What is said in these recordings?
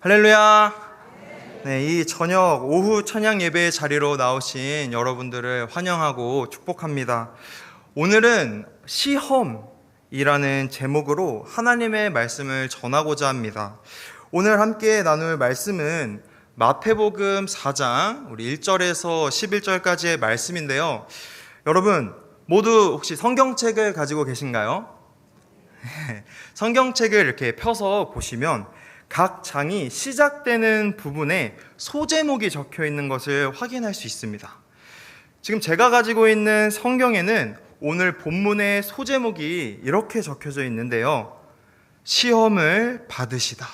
할렐루야. 네, 이 저녁 오후 찬양 예배 자리로 나오신 여러분들을 환영하고 축복합니다. 오늘은 시험이라는 제목으로 하나님의 말씀을 전하고자 합니다. 오늘 함께 나눌 말씀은 마태복음 4장 우리 1절에서 11절까지의 말씀인데요. 여러분 모두 혹시 성경책을 가지고 계신가요? 성경책을 이렇게 펴서 보시면 각 장이 시작되는 부분에 소제목이 적혀 있는 것을 확인할 수 있습니다. 지금 제가 가지고 있는 성경에는 오늘 본문의 소제목이 이렇게 적혀져 있는데요. 시험을 받으시다.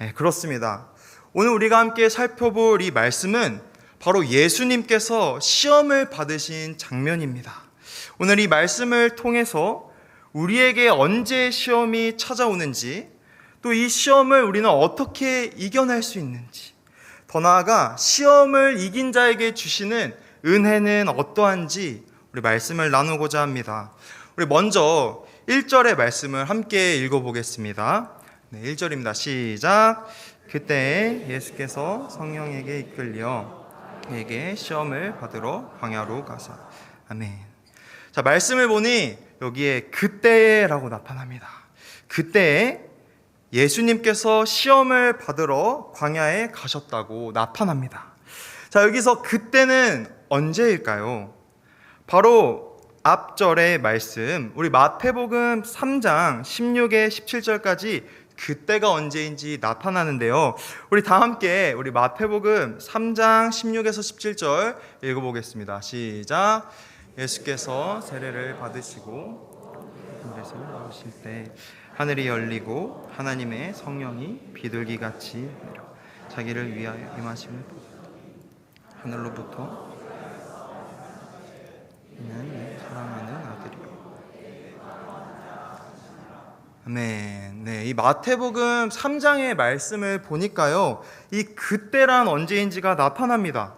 네, 그렇습니다. 오늘 우리가 함께 살펴볼 이 말씀은 바로 예수님께서 시험을 받으신 장면입니다. 오늘 이 말씀을 통해서 우리에게 언제 시험이 찾아오는지 또 이 시험을 우리는 어떻게 이겨낼 수 있는지 더 나아가 시험을 이긴 자에게 주시는 은혜는 어떠한지 우리 말씀을 나누고자 합니다. 우리 먼저 1절의 말씀을 함께 읽어보겠습니다. 네, 1절입니다. 시작. 그때 예수께서 성령에게 이끌려 그에게 시험을 받으러 광야로 가사. 아멘. 자, 말씀을 보니 여기에 그때라고 나타납니다. 그때 예수님께서 시험을 받으러 광야에 가셨다고 나타납니다. 자, 여기서 그때는 언제일까요? 바로 앞절의 말씀, 우리 마태복음 3장 16에 17절까지 그때가 언제인지 나타나는데요. 우리 다 함께 우리 마태복음 3장 16에서 17절 읽어보겠습니다. 시작. 예수께서 세례를 받으시고 하늘에서 나오실 때 하늘이 열리고 하나님의 성령이 비둘기 같이 내려 자기를 위하여 임하심을 보았다. 하늘로부터 내 사랑하는 아들이요. 아멘. 네, 이 마태복음 3장의 말씀을 보니까요, 이 그때란 언제인지가 나타납니다.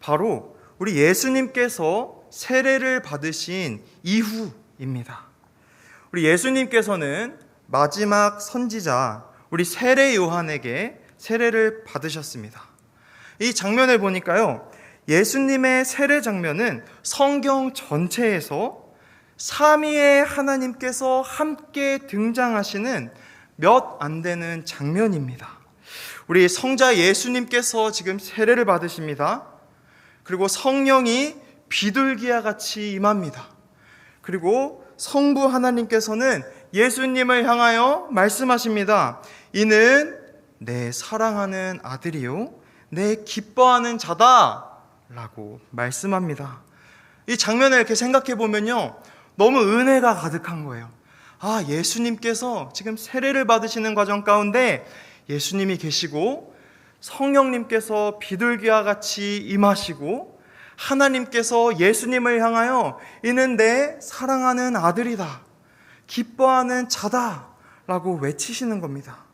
바로 우리 예수님께서 세례를 받으신 이후입니다. 우리 예수님께서는 마지막 선지자 우리 세례 요한에게 세례를 받으셨습니다. 이 장면을 보니까요. 예수님의 세례 장면은 성경 전체에서 삼위의 하나님께서 함께 등장하시는 몇 안 되는 장면입니다. 우리 성자 예수님께서 지금 세례를 받으십니다. 그리고 성령이 비둘기와 같이 임합니다. 그리고 성부 하나님께서는 예수님을 향하여 말씀하십니다. 이는 내 사랑하는 아들이요. 내 기뻐하는 자다. 라고 말씀합니다. 이 장면을 이렇게 생각해 보면요. 너무 은혜가 가득한 거예요. 아, 예수님께서 지금 세례를 받으시는 과정 가운데 예수님이 계시고 성령님께서 비둘기와 같이 임하시고 하나님께서 예수님을 향하여 이는 내 사랑하는 아들이다. 기뻐하는 자다. 라고 외치시는 겁니다.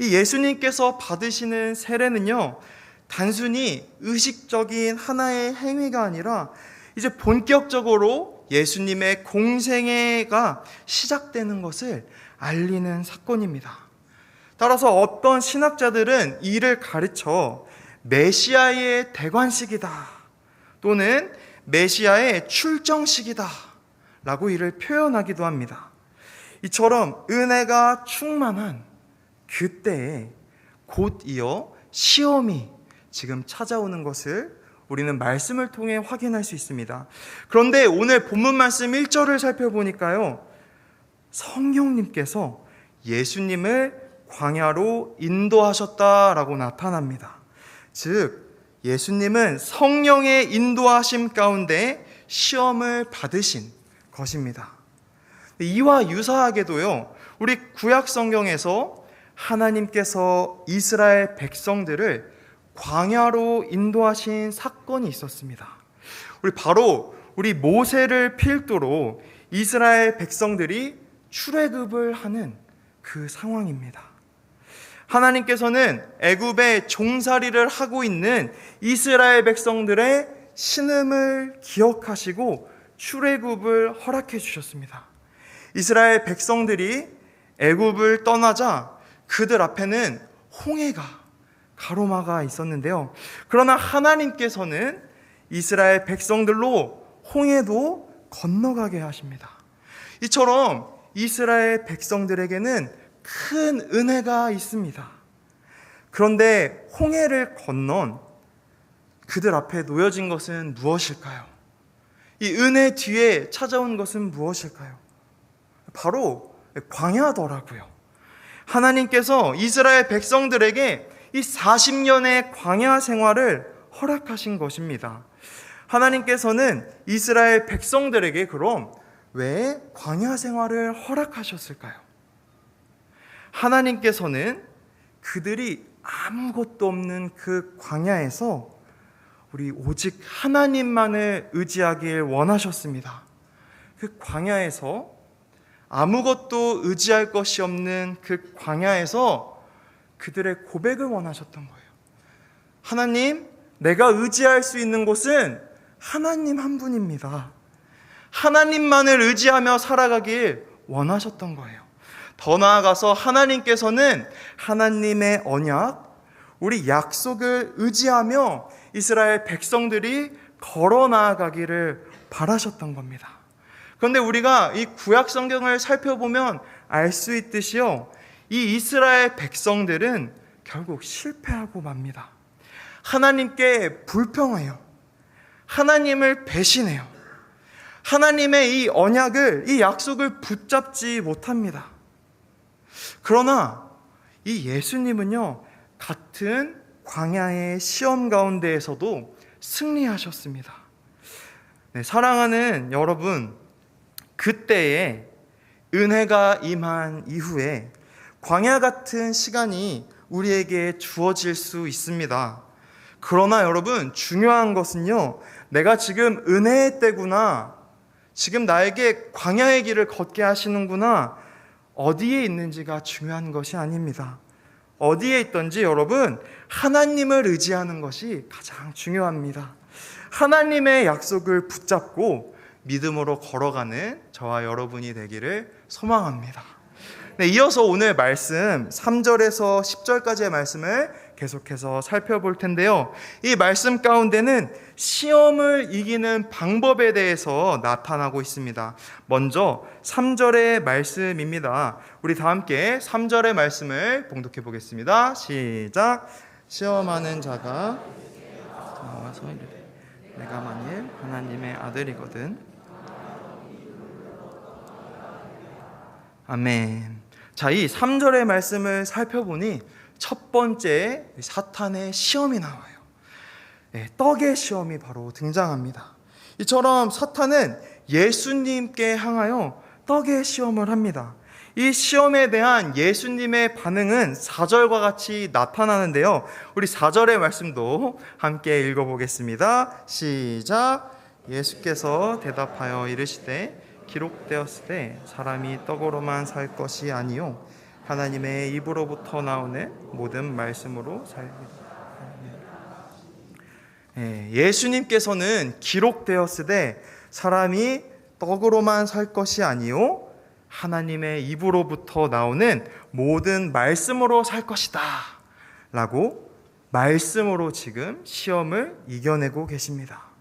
이 예수님께서 받으시는 세례는요, 단순히 의식적인 하나의 행위가 아니라 이제 본격적으로 예수님의 공생애가 시작되는 것을 알리는 사건입니다. 따라서 어떤 신학자들은 이를 가르쳐 메시아의 대관식이다. 또는 메시아의 출정식이다. 라고 이를 표현하기도 합니다. 이처럼 은혜가 충만한 그때에 곧 이어 시험이 지금 찾아오는 것을 우리는 말씀을 통해 확인할 수 있습니다. 그런데 오늘 본문 말씀 1절을 살펴보니까요. 성령님께서 예수님을 광야로 인도하셨다라고 나타납니다. 즉, 예수님은 성령의 인도하심 가운데 시험을 받으신 것입니다. 이와 유사하게도요, 우리 구약 성경에서 하나님께서 이스라엘 백성들을 광야로 인도하신 사건이 있었습니다. 우리 바로 우리 모세를 필두로 이스라엘 백성들이 출애굽을 하는 그 상황입니다. 하나님께서는 애굽의 종살이를 하고 있는 이스라엘 백성들의 신음을 기억하시고 출애굽을 허락해 주셨습니다. 이스라엘 백성들이 애굽을 떠나자 그들 앞에는 홍해가 가로막아 있었는데요. 그러나 하나님께서는 이스라엘 백성들로 홍해도 건너가게 하십니다. 이처럼 이스라엘 백성들에게는 큰 은혜가 있습니다. 그런데 홍해를 건넌 그들 앞에 놓여진 것은 무엇일까요? 이 은혜 뒤에 찾아온 것은 무엇일까요? 바로 광야더라고요. 하나님께서 이스라엘 백성들에게 이 40년의 광야 생활을 허락하신 것입니다. 하나님께서는 이스라엘 백성들에게 그럼 왜 광야 생활을 허락하셨을까요? 하나님께서는 그들이 아무것도 없는 그 광야에서 우리 오직 하나님만을 의지하길 원하셨습니다. 그 광야에서 아무것도 의지할 것이 없는 그 광야에서 그들의 고백을 원하셨던 거예요. 하나님, 내가 의지할 수 있는 곳은 하나님 한 분입니다. 하나님만을 의지하며 살아가길 원하셨던 거예요. 더 나아가서 하나님께서는 하나님의 언약, 우리 약속을 의지하며 이스라엘 백성들이 걸어 나아가기를 바라셨던 겁니다. 그런데 우리가 이 구약 성경을 살펴보면 알 수 있듯이요. 이 이스라엘 백성들은 결국 실패하고 맙니다. 하나님께 불평해요. 하나님을 배신해요. 하나님의 이 언약을, 이 약속을 붙잡지 못합니다. 그러나 이 예수님은요, 같은 광야의 시험 가운데에서도 승리하셨습니다. 네, 사랑하는 여러분, 그때에 은혜가 임한 이후에 광야 같은 시간이 우리에게 주어질 수 있습니다. 그러나 여러분, 중요한 것은요, 내가 지금 은혜의 때구나, 지금 나에게 광야의 길을 걷게 하시는구나, 어디에 있는지가 중요한 것이 아닙니다. 어디에 있던지 여러분, 하나님을 의지하는 것이 가장 중요합니다. 하나님의 약속을 붙잡고 믿음으로 걸어가는 저와 여러분이 되기를 소망합니다. 네, 이어서 오늘 말씀 3절에서 10절까지의 말씀을 계속해서 살펴볼 텐데요. 이 말씀 가운데는 시험을 이기는 방법에 대해서 나타나고 있습니다. 먼저 3절의 말씀입니다. 우리 다 함께 3절의 말씀을 봉독해 보겠습니다. 시작. 시험하는 자가 나와서 이르되 내가 만일 하나님의 아들이거든 아멘. 자, 이 3절의 말씀을 살펴보니 첫 번째 사탄의 시험이 나와요. 네, 떡의 시험이 바로 등장합니다. 이처럼 사탄은 예수님께 향하여 떡의 시험을 합니다. 이 시험에 대한 예수님의 반응은 4절과 같이 나타나는데요. 우리 4절의 말씀도 함께 읽어보겠습니다. 시작. 예수께서 대답하여 이르시되 기록되었을 때 사람이 떡으로만 살 것이 아니요 하나님의 입으로부터 나오는 모든 말씀으로 살리다. 예, 예수님께서는 기록되었을 때 사람이 떡으로만 살 것이 아니요 하나님의 입으로부터 나오는 모든 말씀으로 살 것이다. 라고 말씀으로 지금 시험을 이겨내고 계십니다.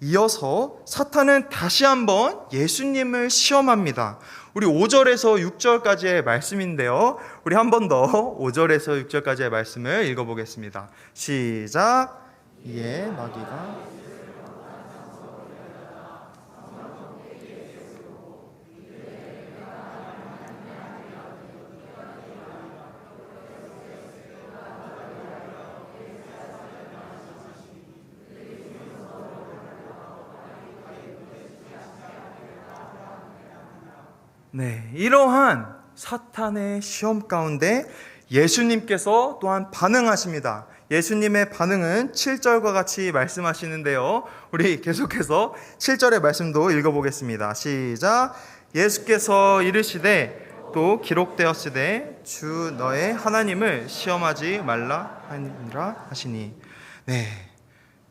이어서 사탄은 다시 한번 예수님을 시험합니다. 우리 5절에서 6절까지의 말씀인데요. 우리 한 번 더 5절에서 6절까지의 말씀을 읽어보겠습니다. 시작. 이에 마귀가 네, 이러한 사탄의 시험 가운데 예수님께서 또한 반응하십니다. 예수님의 반응은 7절과 같이 말씀하시는데요. 우리 계속해서 7절의 말씀도 읽어보겠습니다. 시작. 예수께서 이르시되 또 기록되었으되 주 너의 하나님을 시험하지 말라 하니라 하시니. 네.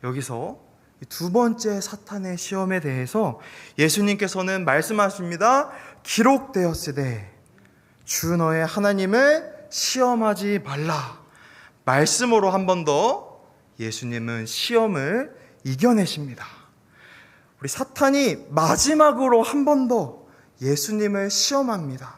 여기서 두 번째 사탄의 시험에 대해서 예수님께서는 말씀하십니다. 기록되었으되 주 너의 하나님을 시험하지 말라. 말씀으로 한 번 더 예수님은 시험을 이겨내십니다. 우리 사탄이 마지막으로 한 번 더 예수님을 시험합니다.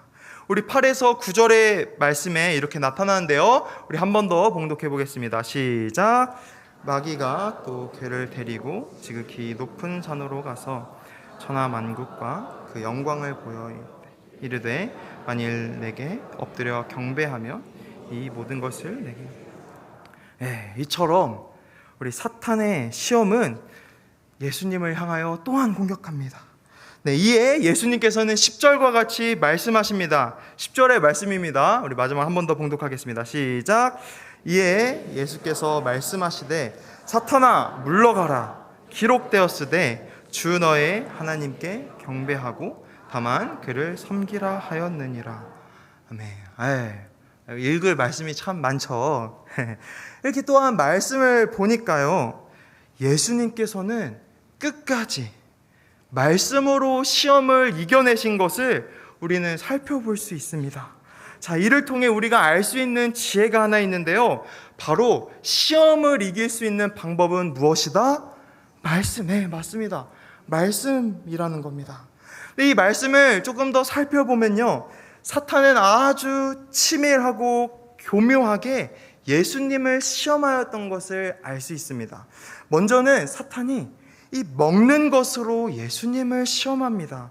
우리 8에서 9절의 말씀에 이렇게 나타나는데요. 우리 한 번 더 봉독해 보겠습니다. 시작. 마귀가 또 그를 데리고 지극히 높은 산으로 가서 천하 만국과 그 영광을 보여 이르되 만일 내게 엎드려 경배하며 이 모든 것을 내게 예, 이처럼 우리 사탄의 시험은 예수님을 향하여 또한 공격합니다. 네, 이에 예수님께서는 10절과 같이 말씀하십니다. 10절의 말씀입니다. 우리 마지막 한 번 더 봉독하겠습니다. 시작. 이에 예수께서 말씀하시되 사탄아 물러가라 기록되었으되 주 너의 하나님께 경배하고 다만 그를 섬기라 하였느니라. 아멘. 아이, 읽을 말씀이 참 많죠. 이렇게 또한 말씀을 보니까요. 예수님께서는 끝까지 말씀으로 시험을 이겨내신 것을 우리는 살펴볼 수 있습니다. 자, 이를 통해 우리가 알 수 있는 지혜가 하나 있는데요. 바로 시험을 이길 수 있는 방법은 무엇이다? 말씀. 네, 맞습니다. 말씀이라는 겁니다. 이 말씀을 조금 더 살펴보면요. 사탄은 아주 치밀하고 교묘하게 예수님을 시험하였던 것을 알 수 있습니다. 먼저는 사탄이 이 먹는 것으로 예수님을 시험합니다.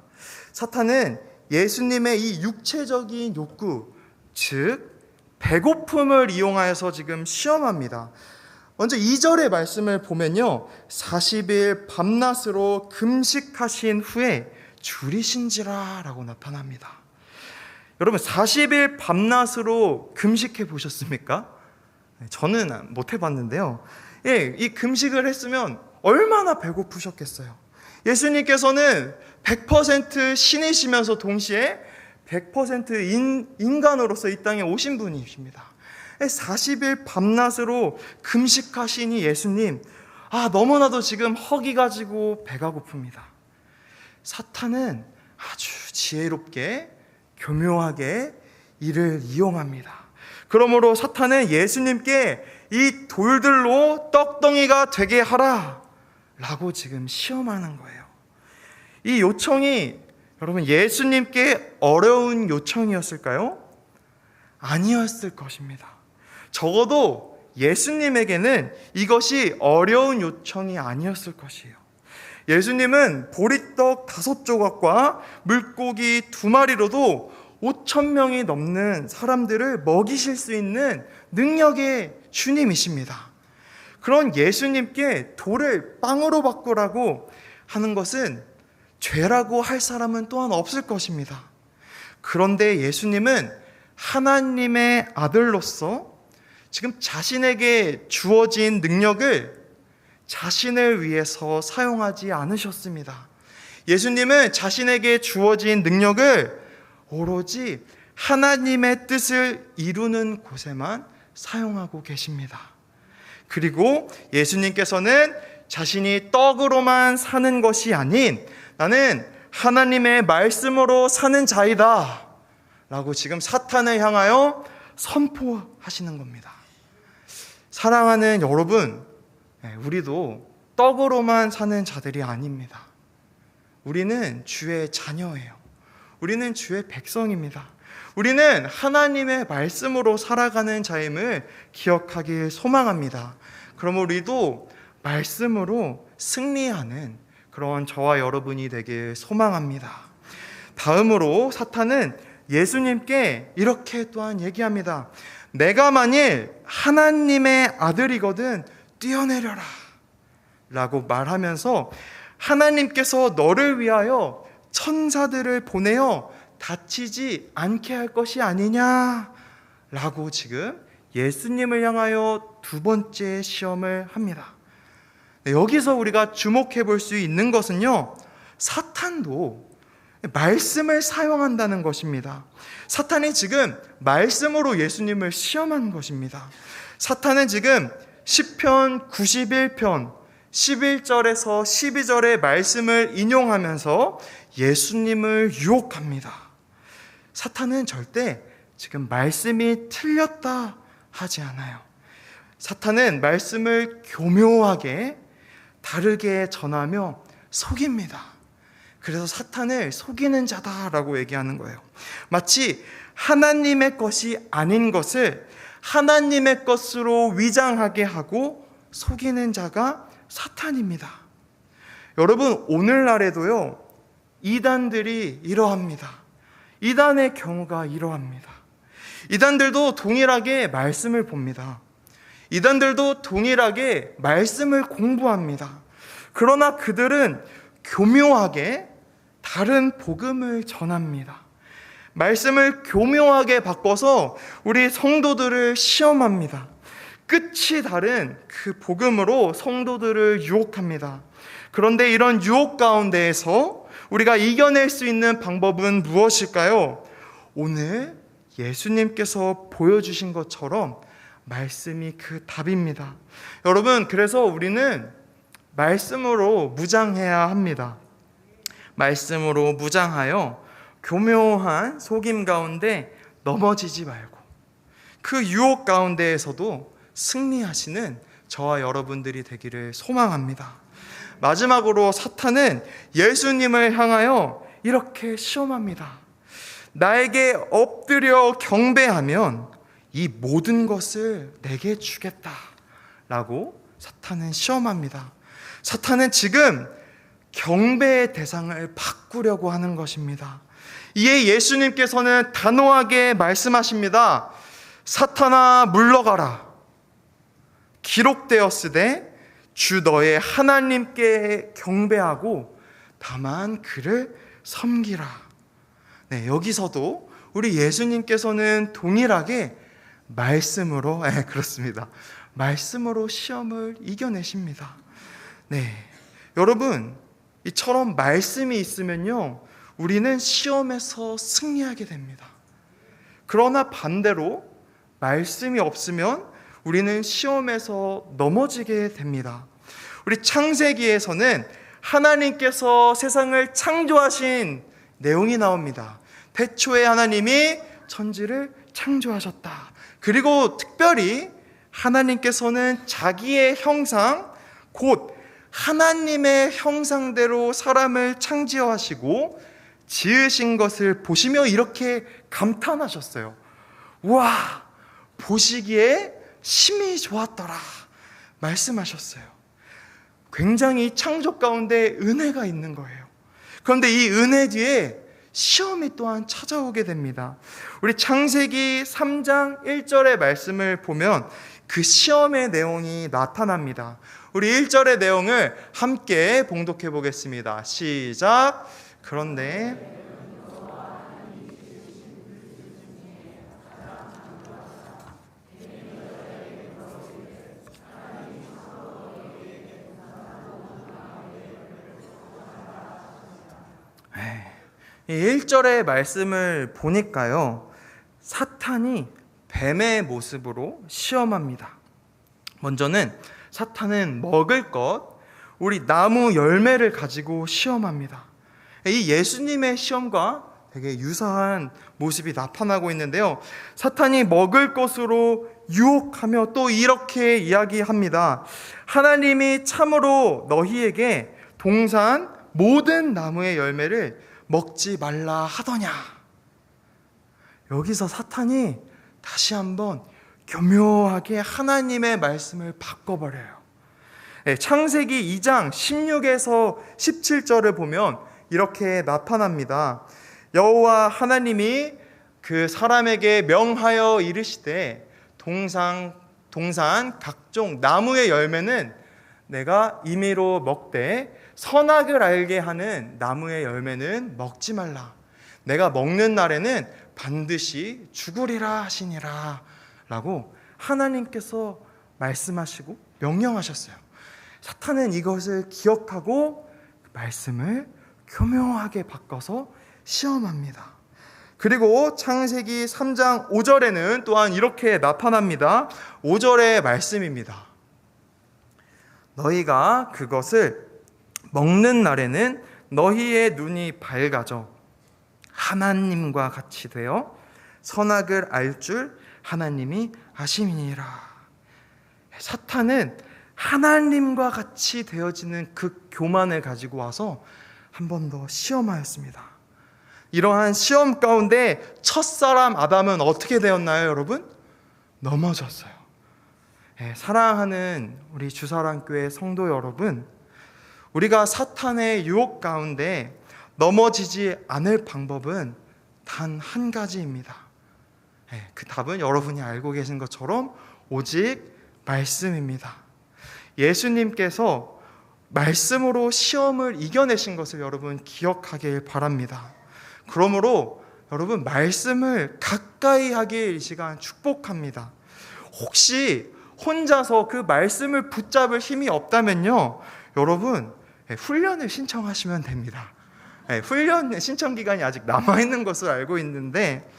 사탄은 예수님의 이 육체적인 욕구, 즉, 배고픔을 이용하여서 지금 시험합니다. 먼저 2절의 말씀을 보면요. 40일 밤낮으로 금식하신 후에 줄이신지라 라고 나타납니다. 여러분, 40일 밤낮으로 금식해 보셨습니까? 저는 못 해봤는데요. 예, 이 금식을 했으면 얼마나 배고프셨겠어요. 예수님께서는 100% 신이시면서 동시에 100% 인, 인간으로서 이 땅에 오신 분이십니다. 40일 밤낮으로 금식하시니 예수님, 아, 너무나도 지금 허기 가 지고 배가 고픕니다. 사탄은 아주 지혜롭게, 교묘하게 이를 이용합니다. 그러므로 사탄은 예수님께 이 돌들로 떡덩이가 되게 하라. 라고 지금 시험하는 거예요. 이 요청이 여러분 예수님께 어려운 요청이었을까요? 아니었을 것입니다. 적어도 예수님에게는 이것이 어려운 요청이 아니었을 것이에요. 예수님은 보리떡 다섯 조각과 물고기 두 마리로도 5천 명이 넘는 사람들을 먹이실 수 있는 능력의 주님이십니다. 그런 예수님께 돌을 빵으로 바꾸라고 하는 것은 죄라고 할 사람은 또한 없을 것입니다. 그런데 예수님은 하나님의 아들로서 지금 자신에게 주어진 능력을 자신을 위해서 사용하지 않으셨습니다. 예수님은 자신에게 주어진 능력을 오로지 하나님의 뜻을 이루는 곳에만 사용하고 계십니다. 그리고 예수님께서는 자신이 떡으로만 사는 것이 아닌 나는 하나님의 말씀으로 사는 자이다. 라고 지금 사탄을 향하여 선포하시는 겁니다. 사랑하는 여러분, 네, 우리도 떡으로만 사는 자들이 아닙니다. 우리는 주의 자녀예요. 우리는 주의 백성입니다. 우리는 하나님의 말씀으로 살아가는 자임을 기억하길 소망합니다. 그럼 우리도 말씀으로 승리하는 그런 저와 여러분이 되길 소망합니다. 다음으로 사탄은 예수님께 이렇게 또한 얘기합니다. 내가 만일 하나님의 아들이거든 뛰어내려라. 라고 말하면서 하나님께서 너를 위하여 천사들을 보내어 다치지 않게 할 것이 아니냐? 라고 지금 예수님을 향하여 두 번째 시험을 합니다. 네, 여기서 우리가 주목해 볼 수 있는 것은요, 사탄도 말씀을 사용한다는 것입니다. 사탄이 지금 말씀으로 예수님을 시험한 것입니다. 사탄은 지금 10편 91편 11절에서 12절의 말씀을 인용하면서 예수님을 유혹합니다. 사탄은 절대 지금 말씀이 틀렸다 하지 않아요. 사탄은 말씀을 교묘하게 다르게 전하며 속입니다. 그래서 사탄을 속이는 자다라고 얘기하는 거예요. 마치 하나님의 것이 아닌 것을 하나님의 것으로 위장하게 하고 속이는 자가 사탄입니다. 여러분, 오늘날에도요, 이단들이 이러합니다. 이단의 경우가 이러합니다. 이단들도 동일하게 말씀을 봅니다. 이단들도 동일하게 말씀을 공부합니다. 그러나 그들은 교묘하게 다른 복음을 전합니다. 말씀을 교묘하게 바꿔서 우리 성도들을 시험합니다. 끝이 다른 그 복음으로 성도들을 유혹합니다. 그런데 이런 유혹 가운데에서 우리가 이겨낼 수 있는 방법은 무엇일까요? 오늘 예수님께서 보여주신 것처럼 말씀이 그 답입니다. 여러분, 그래서 우리는 말씀으로 무장해야 합니다. 말씀으로 무장하여 교묘한 속임 가운데 넘어지지 말고 그 유혹 가운데에서도 승리하시는 저와 여러분들이 되기를 소망합니다. 마지막으로 사탄은 예수님을 향하여 이렇게 시험합니다. 나에게 엎드려 경배하면 이 모든 것을 내게 주겠다. 라고 사탄은 시험합니다. 사탄은 지금 경배의 대상을 바꾸려고 하는 것입니다. 이에 예수님께서는 단호하게 말씀하십니다. 사탄아 물러가라. 기록되었으되 주 너의 하나님께 경배하고 다만 그를 섬기라. 네, 여기서도 우리 예수님께서는 동일하게 말씀으로, 네, 그렇습니다. 말씀으로 시험을 이겨내십니다. 네. 여러분, 이처럼 말씀이 있으면요, 우리는 시험에서 승리하게 됩니다. 그러나 반대로 말씀이 없으면 우리는 시험에서 넘어지게 됩니다. 우리 창세기에서는 하나님께서 세상을 창조하신 내용이 나옵니다. 태초에 하나님이 천지를 창조하셨다. 그리고 특별히 하나님께서는 자기의 형상, 곧 하나님의 형상대로 사람을 창조하시고 지으신 것을 보시며 이렇게 감탄하셨어요. 와, 보시기에 심히 좋았더라. 말씀하셨어요. 굉장히 창조 가운데 은혜가 있는 거예요. 그런데 이 은혜 뒤에 시험이 또한 찾아오게 됩니다. 우리 창세기 3장 1절의 말씀을 보면 그 시험의 내용이 나타납니다. 우리 1절의 내용을 함께 봉독해 보겠습니다. 시작. 그런데 이 1절의 말씀을 보니까요. 사탄이 뱀의 모습으로 시험합니다. 먼저는 사탄은 먹을 것, 우리 나무 열매를 가지고 시험합니다. 이 예수님의 시험과 되게 유사한 모습이 나타나고 있는데요. 사탄이 먹을 것으로 유혹하며 또 이렇게 이야기합니다. 하나님이 참으로 너희에게 동산 모든 나무의 열매를 먹지 말라 하더냐. 여기서 사탄이 다시 한번 교묘하게 하나님의 말씀을 바꿔버려요. 네, 창세기 2장 16에서 17절을 보면 이렇게 나타납니다. 여호와 하나님이 그 사람에게 명하여 이르시되 동상 동산 각종 나무의 열매는 내가 임의로 먹되 선악을 알게 하는 나무의 열매는 먹지 말라. 내가 먹는 날에는 반드시 죽으리라 하시니라. 라고 하나님께서 말씀하시고 명령하셨어요. 사탄은 이것을 기억하고 말씀을 교묘하게 바꿔서 시험합니다. 그리고 창세기 3장 5절에는 또한 이렇게 나타납니다. 5절의 말씀입니다. 너희가 그것을 먹는 날에는 너희의 눈이 밝아져 하나님과 같이 되어 선악을 알 줄 하나님이 아심이니라. 사탄은 하나님과 같이 되어지는 그 교만을 가지고 와서 한 번 더 시험하였습니다. 이러한 시험 가운데 첫사람 아담은 어떻게 되었나요, 여러분? 넘어졌어요. 예, 사랑하는 우리 주사랑교회 성도 여러분, 우리가 사탄의 유혹 가운데 넘어지지 않을 방법은 단 한 가지입니다. 예, 그 답은 여러분이 알고 계신 것처럼 오직 말씀입니다. 예수님께서 말씀으로 시험을 이겨내신 것을 여러분 기억하길 바랍니다. 그러므로 여러분 말씀을 가까이 하길 이 시간 축복합니다. 혹시 혼자서 그 말씀을 붙잡을 힘이 없다면요. 여러분 예, 훈련을 신청하시면 됩니다. 예, 훈련 신청 기간이 아직 남아 있는 것을 알고 있는데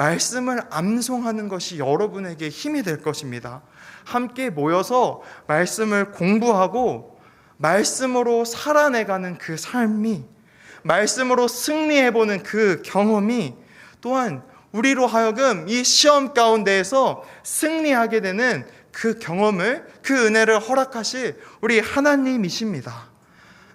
말씀을 암송하는 것이 여러분에게 힘이 될 것입니다. 함께 모여서 말씀을 공부하고 말씀으로 살아내가는 그 삶이 말씀으로 승리해보는 그 경험이 또한 우리로 하여금 이 시험 가운데에서 승리하게 되는 그 경험을 그 은혜를 허락하실 우리 하나님이십니다.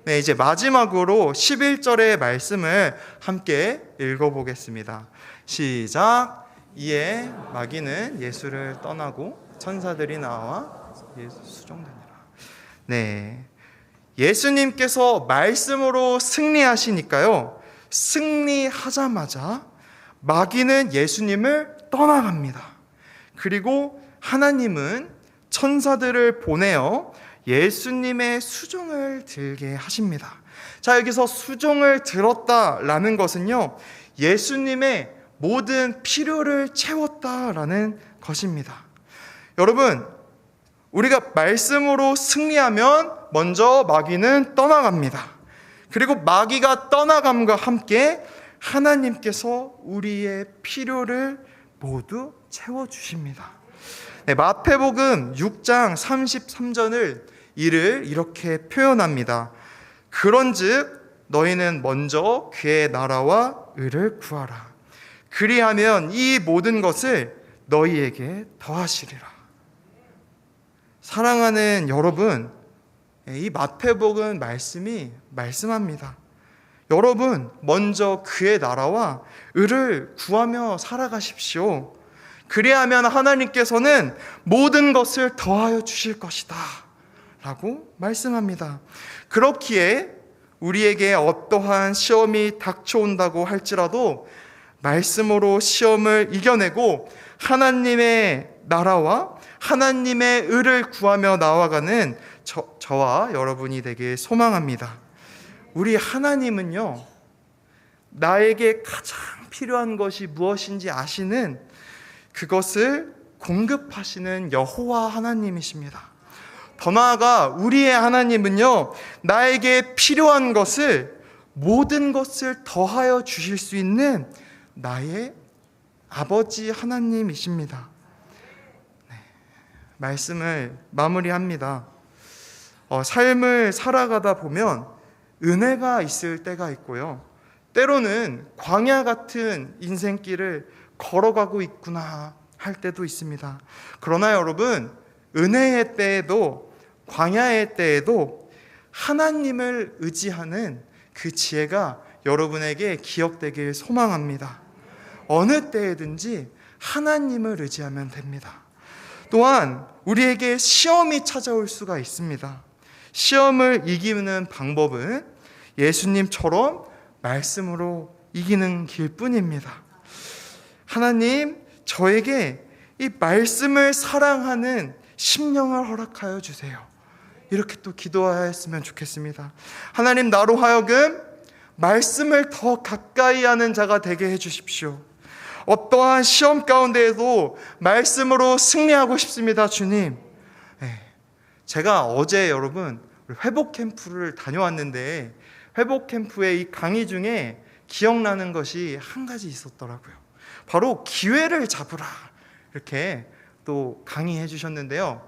네, 이제 마지막으로 11절의 말씀을 함께 읽어보겠습니다. 시작. 이에 마귀는 예수를 떠나고 천사들이 나와 예수 수종되니라. 네. 예수님께서 말씀으로 승리하시니까요. 승리하자마자 마귀는 예수님을 떠나갑니다. 그리고 하나님은 천사들을 보내어 예수님의 수종을 들게 하십니다. 자, 여기서 수종을 들었다라는 것은요, 예수님의 모든 필요를 채웠다라는 것입니다. 여러분, 우리가 말씀으로 승리하면 먼저 마귀는 떠나갑니다. 그리고 마귀가 떠나감과 함께 하나님께서 우리의 필요를 모두 채워주십니다. 네, 마태복음 6장 33절을 이를 이렇게 표현합니다. 그런즉 너희는 먼저 그의 나라와 의를 구하라. 그리하면 이 모든 것을 너희에게 더하시리라. 사랑하는 여러분, 이 마태복음 말씀이 말씀합니다. 여러분, 먼저 그의 나라와 의를 구하며 살아가십시오. 그리하면 하나님께서는 모든 것을 더하여 주실 것이다. 라고 말씀합니다. 그렇기에 우리에게 어떠한 시험이 닥쳐온다고 할지라도 말씀으로 시험을 이겨내고 하나님의 나라와 하나님의 의를 구하며 나아가는 저, 저와 여러분이 되길 소망합니다. 우리 하나님은요, 나에게 가장 필요한 것이 무엇인지 아시는 그것을 공급하시는 여호와 하나님이십니다. 더 나아가 우리의 하나님은요, 나에게 필요한 것을 모든 것을 더하여 주실 수 있는 나의 아버지 하나님이십니다. 네, 말씀을 마무리합니다. 어, 삶을 살아가다 보면 은혜가 있을 때가 있고요. 때로는 광야 같은 인생길을 걸어가고 있구나 할 때도 있습니다. 그러나 여러분, 은혜의 때에도 광야의 때에도 하나님을 의지하는 그 지혜가 여러분에게 기억되길 소망합니다. 어느 때에든지 하나님을 의지하면 됩니다. 또한 우리에게 시험이 찾아올 수가 있습니다. 시험을 이기는 방법은 예수님처럼 말씀으로 이기는 길뿐입니다. 하나님, 저에게 이 말씀을 사랑하는 심령을 허락하여 주세요. 이렇게 또 기도하였으면 좋겠습니다. 하나님, 나로 하여금 말씀을 더 가까이 하는 자가 되게 해 주십시오. 어떠한 시험 가운데에도 말씀으로 승리하고 싶습니다, 주님. 네. 제가 어제 여러분 회복 캠프를 다녀왔는데 회복 캠프의 이 강의 중에 기억나는 것이 한 가지 있었더라고요. 바로 기회를 잡으라. 이렇게 또 강의해 주셨는데요.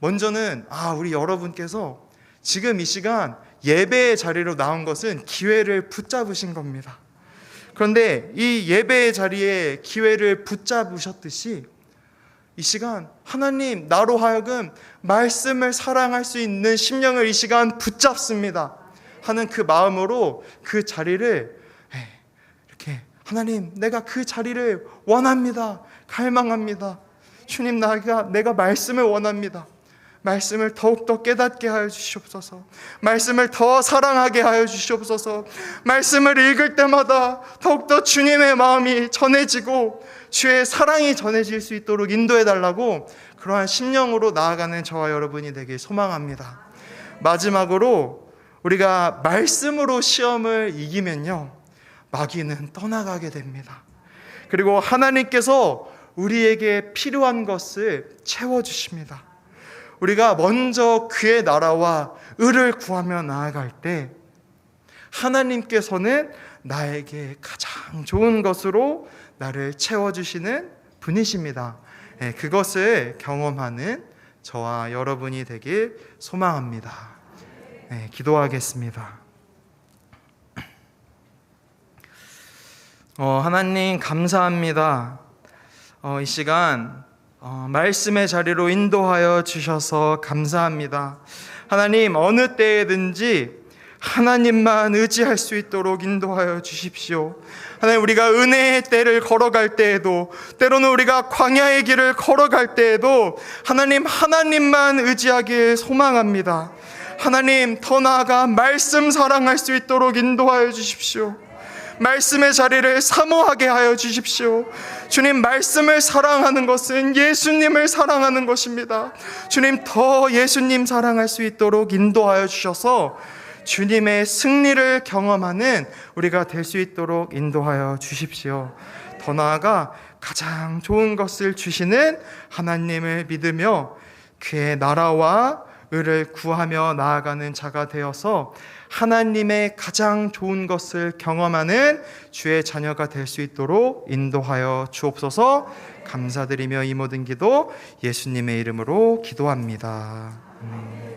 먼저는 아, 우리 여러분께서 지금 이 시간 예배의 자리로 나온 것은 기회를 붙잡으신 겁니다. 그런데 이 예배의 자리에 기회를 붙잡으셨듯이 이 시간 하나님 나로 하여금 말씀을 사랑할 수 있는 심령을 이 시간 붙잡습니다. 하는 그 마음으로 그 자리를 에, 이렇게 하나님 내가 그 자리를 원합니다. 갈망합니다. 주님 나가 내가 말씀을 원합니다 말씀을 더욱더 깨닫게 하여 주시옵소서. 말씀을 더 사랑하게 하여 주시옵소서. 말씀을 읽을 때마다 더욱더 주님의 마음이 전해지고 주의 사랑이 전해질 수 있도록 인도해 달라고 그러한 심령으로 나아가는 저와 여러분이 되길 소망합니다. 마지막으로 우리가 말씀으로 시험을 이기면요. 마귀는 떠나가게 됩니다. 그리고 하나님께서 우리에게 필요한 것을 채워 주십니다. 우리가 먼저 그의 나라와 의를 구하며 나아갈 때 하나님께서는 나에게 가장 좋은 것으로 나를 채워주시는 분이십니다. 예, 그것을 경험하는 저와 여러분이 되길 소망합니다. 예, 기도하겠습니다. 어, 하나님 감사합니다. 어, 이 시간 어, 말씀의 자리로 인도하여 주셔서 감사합니다. 하나님 어느 때에든지 하나님만 의지할 수 있도록 인도하여 주십시오. 하나님 우리가 은혜의 때를 걸어갈 때에도 때로는 우리가 광야의 길을 걸어갈 때에도 하나님 하나님만 의지하길 소망합니다. 하나님 더 나아가 말씀 사랑할 수 있도록 인도하여 주십시오. 말씀의 자리를 사모하게 하여 주십시오. 주님, 말씀을 사랑하는 것은 예수님을 사랑하는 것입니다. 주님, 더 예수님 사랑할 수 있도록 인도하여 주셔서 주님의 승리를 경험하는 우리가 될 수 있도록 인도하여 주십시오. 더 나아가 가장 좋은 것을 주시는 하나님을 믿으며 그의 나라와 의를 구하며 나아가는 자가 되어서 하나님의 가장 좋은 것을 경험하는 주의 자녀가 될 수 있도록 인도하여 주옵소서 감사드리며 이 모든 기도 예수님의 이름으로 기도합니다. 아멘.